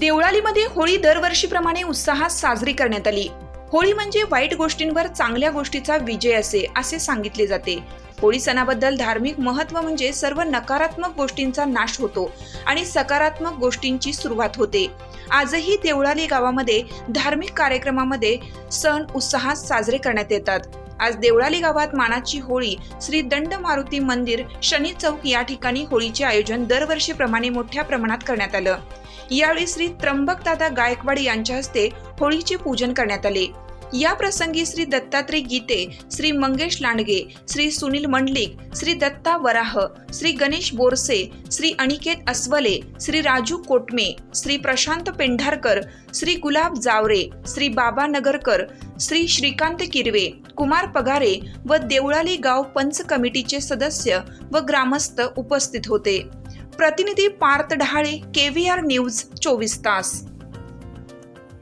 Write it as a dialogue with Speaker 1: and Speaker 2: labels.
Speaker 1: देवळालीमध्ये होळी दरवर्षीप्रमाणे उत्साहात साजरी करण्यात आली. होळी म्हणजे वाईट गोष्टींवर चांगल्या गोष्टीचा विजय असे असे सांगितले जाते. होळी सणाबद्दल धार्मिक महत्त्व म्हणजे सर्व नकारात्मक गोष्टींचा नाश होतो आणि सकारात्मक गोष्टींची सुरुवात होते. आजही देवळाली गावामध्ये धार्मिक कार्यक्रमामध्ये सण उत्साहात साजरे करण्यात येतात. आज देवळाली गावात मानाची होळी श्री दंड मारुती मंदिर शनी चौक या ठिकाणी होळीचे आयोजन दरवर्षीप्रमाणे मोठ्या प्रमाणात करण्यात आलं. यावेळी श्री त्र्यंबकदादा गायकवाड यांच्या हस्ते होळीचे पूजन करण्यात आले. या प्रसंगी श्री दत्तात्रय गीते श्री मंगेश लांडगे श्री सुनील मंडलिक श्री दत्ता वराह श्री गणेश बोरसे श्री अनिकेत अस्वले श्री राजू कोटमे श्री प्रशांत पेंढारकर श्री गुलाब जावरे श्री बाबा नगरकर श्री श्रीकांत किरवे कुमार पगारे व देवळाली गाव पंच कमिटीचे सदस्य व ग्रामस्थ उपस्थित होते. प्रतिनिधी पार्थ डहाळे केव्हीआर न्यूज चोवीस तास.